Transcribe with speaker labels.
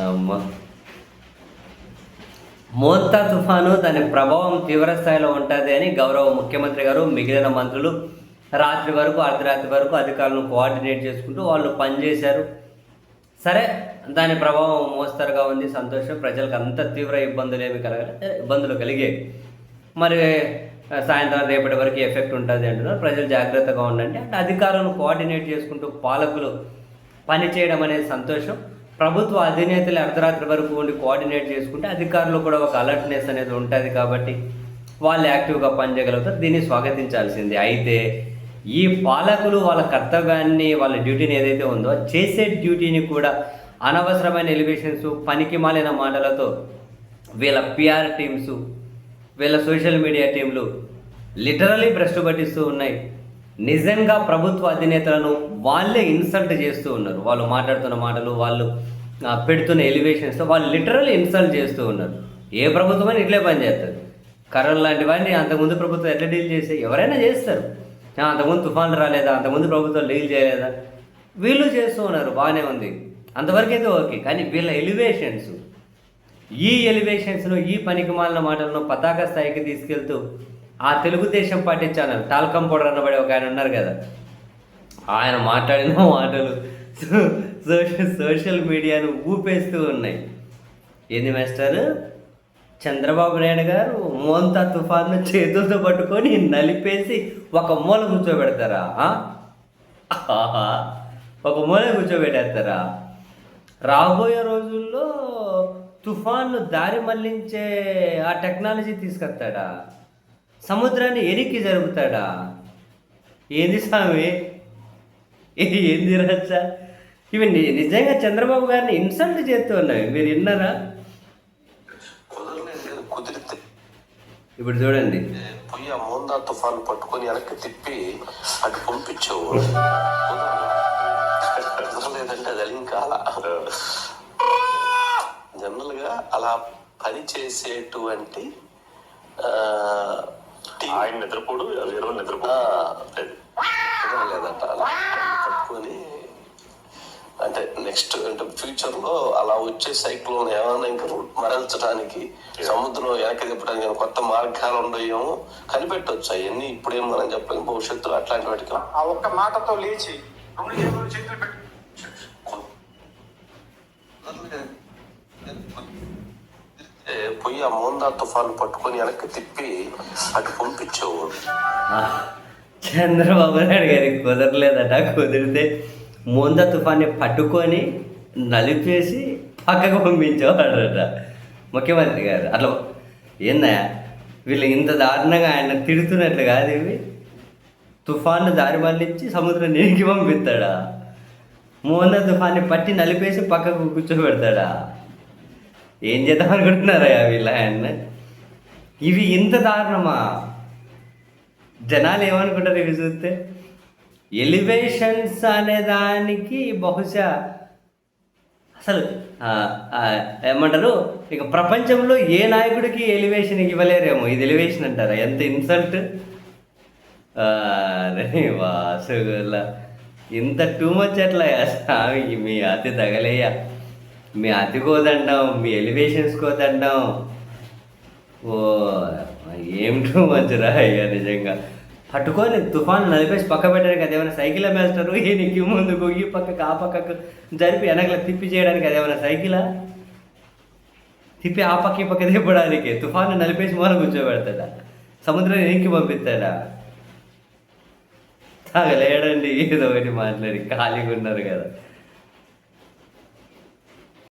Speaker 1: అమ్మా. మోత్తా తుఫాను దాని ప్రభావం తీవ్రస్థాయిలో ఉంటుంది అని గౌరవ ముఖ్యమంత్రి గారు మిగిలిన మంత్రులు రాత్రి వరకు అర్ధరాత్రి వరకు అధికారులను కోఆర్డినేట్ చేసుకుంటూ వాళ్ళు పనిచేశారు. సరే దాని ప్రభావం మోస్తరుగా ఉంది సంతోషం. ప్రజలకు అంత తీవ్ర ఇబ్బందులు ఏమి కలగలే ఇబ్బందులు కలిగేవి మరి సాయంత్రం రేపటి వరకు ఎఫెక్ట్ ఉంటుంది అంటున్నారు. ప్రజలు జాగ్రత్తగా ఉండండి. అంటే అధికారులను కోఆర్డినేట్ చేసుకుంటూ పాలకులు పని చేయడం అనేది సంతోషం. ప్రభుత్వ అధినేతలు అర్ధరాత్రి వరకు ఉండి కోఆర్డినేట్ చేసుకుంటే అధికారులు కూడా ఒక అలర్ట్నెస్ అనేది ఉంటుంది కాబట్టి వాళ్ళు యాక్టివ్గా పనిచేయగలుగుతారు. దీన్ని స్వాగతించాల్సింది. అయితే ఈ పాలకులు వాళ్ళ కర్తవ్యాన్ని వాళ్ళ డ్యూటీని ఏదైతే ఉందో చేసే డ్యూటీని కూడా అనవసరమైన ఎలివేషన్స్ పనికి మాలిన మాటలతో వీళ్ళ పిఆర్ టీమ్స్ వీళ్ళ సోషల్ మీడియా టీంలు లిటరలీ భ్రష్టు పట్టిస్తూ ఉన్నాయి. నిజంగా ప్రభుత్వ అధినేతలను వాళ్ళే ఇన్సల్ట్ చేస్తూ ఉన్నారు. వాళ్ళు మాట్లాడుతున్న మాటలు వాళ్ళు పెడుతున్న ఎలివేషన్స్తో వాళ్ళు లిటరల్ ఇన్సల్ట్ చేస్తూ ఉన్నారు. ఏ ప్రభుత్వం అని ఇట్లే పనిచేస్తుంది కరోనా లాంటి వాడిని అంతకుముందు ప్రభుత్వం ఎట్లా డీల్ చేస్తే ఎవరైనా చేస్తారు. అంతకుముందు తుఫాన్లు రాలేదా? అంతకుముందు ప్రభుత్వం డీల్ చేయలేదా? వీళ్ళు చేస్తూ ఉన్నారు. బాగానే ఉంది. అంతవరకైతే ఓకే. కానీ వీళ్ళ ఎలివేషన్స్ ఈ ఎలివేషన్స్ను ఈ పనికి మాలిన మాటలను పతాక స్థాయికి తీసుకెళ్తూ ఆ Telugu Desam party channel talcum powder అనబడే ఒక ఆయన ఉన్నారు కదా. ఆయన మాట్లాడిన మాటలు సోషల్ సోషల్ మీడియాను ఊపేస్తూ ఉన్నాయి. ఏంది మాస్టర్ చంద్రబాబు నాయుడు గారు మోంతా తుఫాన్ను చేతులతో పట్టుకొని నలిపేసి ఒక మూల కూర్చోబెడతారా? ఒక మూల కూర్చోబెట్టేస్తారా? రాబోయే రోజుల్లో తుఫాన్ను దారి మళ్ళించే ఆ టెక్నాలజీ తీసుకొస్తాడా? సముద్రాన్ని ఎరికి జరుపుతాడా? ఏంది స్వామి? ఇది ఏంది రచ్చ? ఇవి నిజంగా చంద్రబాబు గారిని ఇన్సల్ట్ చేస్తూ ఉన్నవి మీరు విన్నారా? ఇప్పుడు చూడండి.
Speaker 2: పోయి ఆ మోందా తుఫాన్ పట్టుకొని వెనక్కి తిప్పి అటు పంపించావు. కుదరలేదంటే అది ఇంకా అలా జనరల్గా అలా పని చేసేటువంటి
Speaker 3: ఆయన నిద్రపోడు వేరే నిద్రపోడు.
Speaker 2: కుదరలేదట అలా పట్టుకొని అంటే నెక్స్ట్ అంటే ఫ్యూచర్లో అలా వచ్చే సైక్లోన్ ఏమైనా ఇంకా మరల్చడానికి సముద్రం వెనక్కి తిప్పడానికి కొత్త మార్గాలు ఉండయేమో కనిపెట్టవచ్చు అవన్నీ ఇప్పుడేం మనం చెప్పలేం. భవిష్యత్తులో అట్లాంటి వాటికి
Speaker 4: ఆ ఒక్క మాటతో లేచి రెండు చేతులు పెట్టి
Speaker 2: పోయి ఆ మోందా తుఫాన్ పట్టుకొని వెనక్కి తిప్పి అటు
Speaker 1: పంపించేవాడు. చంద్రబాబు నాయుడు గారికి కుదరలేదట. కుదిరితే మోందా తుఫాన్ని పట్టుకొని నలిపేసి పక్కకు పంపించేవాడట ముఖ్యమంత్రి గారు. అట్లా ఏందా? వీళ్ళు ఇంత దారుణంగా ఆయన తిడుతున్నట్లు కాదు ఇవి. తుఫాన్ను దారి మళ్ళించి సముద్రం నీటికి పంపిస్తాడా? మోంద తుఫాన్ని పట్టి నలిపేసి పక్కకు కూర్చోబెడతాడా? ఏం చేద్దాం అనుకుంటున్నారా వీళ్ళ హ్యాండ్ ఇవి ఇంత దారుణమా? జనాలు ఏమనుకుంటారు ఇవి చూస్తే? ఎలివేషన్స్ అనే దానికి బహుశా అసలు ఏమంటారు? ఇక ప్రపంచంలో ఏ నాయకుడికి ఎలివేషన్ ఇవ్వలేరేమో? ఇది ఎలివేషన్ అంటారా? ఎంత ఇన్సల్ట్ వాసుగుల ఇంత టూ మచ్ ఎట్లా స్వామికి మీ అతి తగలేయా? మీ అతి కోదండం మీ ఎలివేషన్స్ కోదండం. ఓ ఏం టూ అయ్యా నిజంగా. పట్టుకొని తుఫాను నలిపేసి పక్క పెట్టడానికి అదేమైనా సైకిల్ మేస్తారు ఈ ముందుకు ఈ పక్కకు ఆ పక్కకు జరిపి వెనకల తిప్పి చేయడానికి అదేమైనా సైకిలా? తిప్పి ఆ పక్క ఈ పక్క తిప్పడానికి. తుఫాను నలిపేసి మూల కూర్చోబెడతాడా? సముద్రం ఎనికి పంపిస్తాడా? తాగలేడండి ఏదో ఒకటి మాట్లాడి. ఖాళీగా ఉన్నారు కదా.